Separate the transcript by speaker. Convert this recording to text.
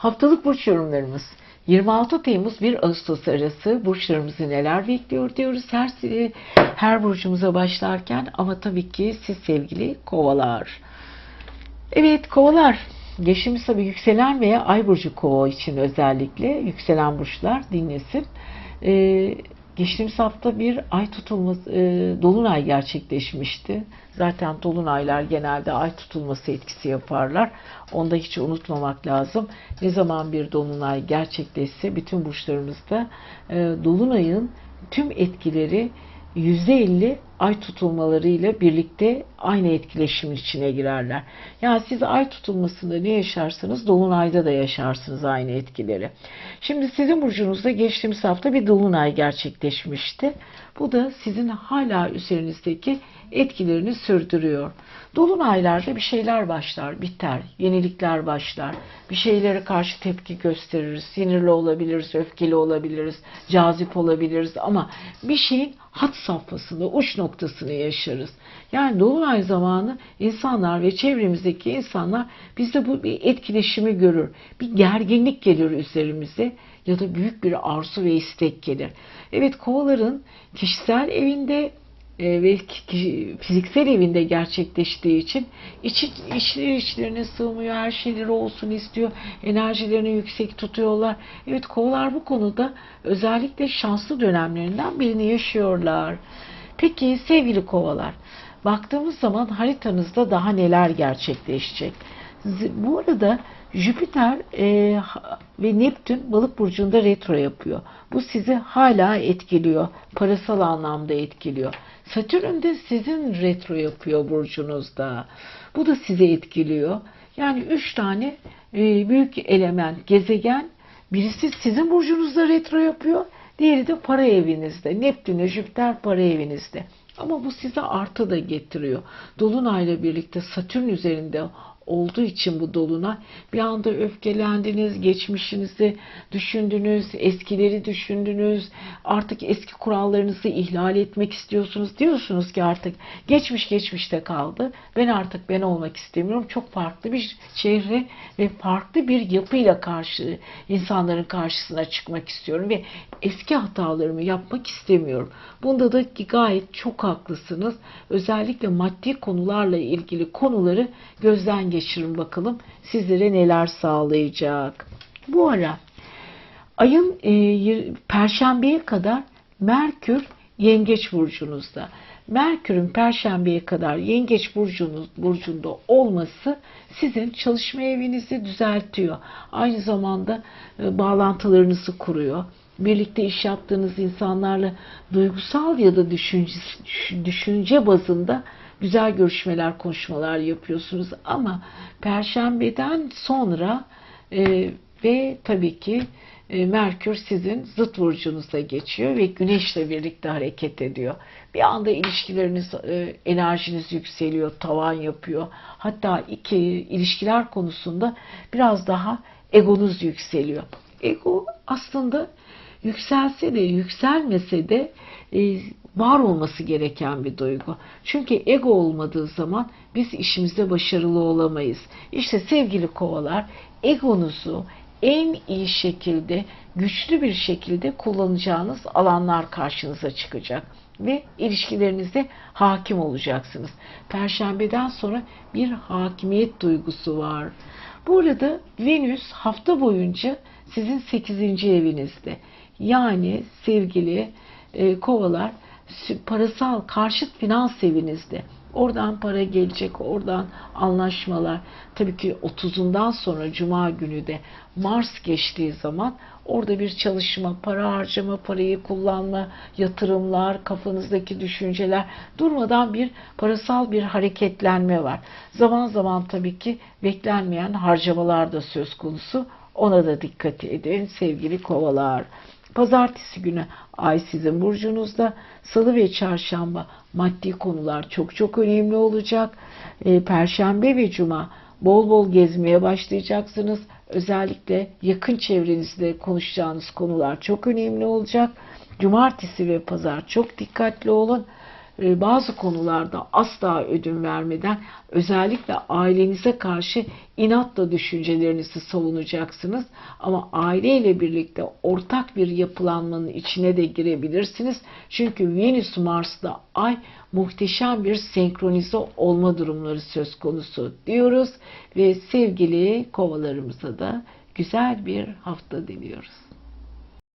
Speaker 1: Haftalık burç yorumlarımız. 26 Temmuz 1 Ağustos arası burçlarımızı neler bekliyor diyoruz her her burcumuza başlarken ama tabii ki siz sevgili kovalar. Evet kovalar geçtiğimiz tabii yükselen veya ay burcu kova için özellikle yükselen burçlar dinlesin. Ee, geçtiğimiz hafta bir ay tutulması, e, dolunay gerçekleşmişti. Zaten dolunaylar genelde ay tutulması etkisi yaparlar. Onu da hiç unutmamak lazım. Ne zaman bir dolunay gerçekleşse bütün burçlarımızda e, dolunayın tüm etkileri %50 ay tutulmalarıyla birlikte aynı etkileşimin içine girerler. Yani siz ay tutulmasında ne yaşarsanız dolunayda da yaşarsınız aynı etkileri. Şimdi sizin burcunuzda geçtiğimiz hafta bir dolunay gerçekleşmişti. Bu da sizin hala üzerinizdeki etkilerini sürdürüyor. Dolunaylarda bir şeyler başlar, biter, yenilikler başlar. Bir şeylere karşı tepki gösteririz, sinirli olabiliriz, öfkeli olabiliriz, cazip olabiliriz ama bir şeyin hat safhasında, uç noktasını yaşarız. Yani dolunay zamanı insanlar ve çevremizdeki insanlar bizde bu bir etkileşimi görür. Bir gerginlik gelir üzerimize ya da büyük bir arzu ve istek gelir. Evet kovaların kişisel evinde e, ve fiziksel evinde gerçekleştiği için içi, içleri içlerine sığmıyor, her şeyleri olsun istiyor, enerjilerini yüksek tutuyorlar. Evet kovalar bu konuda özellikle şanslı dönemlerinden birini yaşıyorlar. Peki sevgili kovalar, baktığımız zaman haritanızda daha neler gerçekleşecek? Bu arada Jüpiter e, ve Neptün balık burcunda retro yapıyor. Bu sizi hala etkiliyor. Parasal anlamda etkiliyor. Satürn de sizin retro yapıyor burcunuzda. Bu da sizi etkiliyor. Yani üç tane e, büyük element, gezegen birisi sizin burcunuzda retro yapıyor. Diğeri de para evinizde. Neptün, Jüpiter para evinizde. Ama bu size artı da getiriyor. Dolunayla birlikte Satürn üzerinde olduğu için bu dolunay bir anda öfkelendiniz, geçmişinizi düşündünüz, eskileri düşündünüz, artık eski kurallarınızı ihlal etmek istiyorsunuz. Diyorsunuz ki artık geçmiş geçmişte kaldı. Ben artık ben olmak istemiyorum. Çok farklı bir çehre ve farklı bir yapıyla karşı insanların karşısına çıkmak istiyorum ve eski hatalarımı yapmak istemiyorum. Bunda da gayet çok haklısınız. Özellikle maddi konularla ilgili konuları gözden geçirin bakalım sizlere neler sağlayacak. Bu ara ayın e, perşembeye kadar Merkür yengeç burcunuzda. Merkür'ün perşembeye kadar yengeç burcunuz, burcunda olması sizin çalışma evinizi düzeltiyor. Aynı zamanda e, bağlantılarınızı kuruyor birlikte iş yaptığınız insanlarla duygusal ya da düşünce, düşünce bazında güzel görüşmeler, konuşmalar yapıyorsunuz. Ama Perşembeden sonra e, ve tabii ki e, Merkür sizin zıt burcunuzda geçiyor ve Güneşle birlikte hareket ediyor. Bir anda ilişkileriniz, e, enerjiniz yükseliyor, tavan yapıyor. Hatta iki ilişkiler konusunda biraz daha egonuz yükseliyor. Ego aslında yükselse de yükselmese de e, var olması gereken bir duygu. Çünkü ego olmadığı zaman biz işimizde başarılı olamayız. İşte sevgili kovalar egonuzu en iyi şekilde, güçlü bir şekilde kullanacağınız alanlar karşınıza çıkacak ve ilişkilerinizde hakim olacaksınız. Perşembeden sonra bir hakimiyet duygusu var. Bu arada Venüs hafta boyunca sizin 8. evinizde. Yani sevgili e, kovalar parasal karşıt finans evinizde. Oradan para gelecek, oradan anlaşmalar. Tabii ki 30'undan sonra Cuma günü de Mars geçtiği zaman orada bir çalışma, para harcama, parayı kullanma, yatırımlar, kafanızdaki düşünceler durmadan bir parasal bir hareketlenme var. Zaman zaman tabii ki beklenmeyen harcamalar da söz konusu. Ona da dikkat edin sevgili kovalar. Pazartesi günü ay sizin burcunuzda. Salı ve çarşamba maddi konular çok çok önemli olacak. E, Perşembe ve cuma bol bol gezmeye başlayacaksınız. Özellikle yakın çevrenizde konuşacağınız konular çok önemli olacak. Cumartesi ve pazar çok dikkatli olun. E, bazı konularda asla ödün vermeden özellikle ailenize karşı inatla düşüncelerinizi savunacaksınız. Ama aileyle birlikte ortak bir yapılanmanın içine de girebilirsiniz. Çünkü Venüs Mars'la Ay muhteşem bir senkronize olma durumları söz konusu diyoruz ve sevgili kovalarımıza da güzel bir hafta diliyoruz.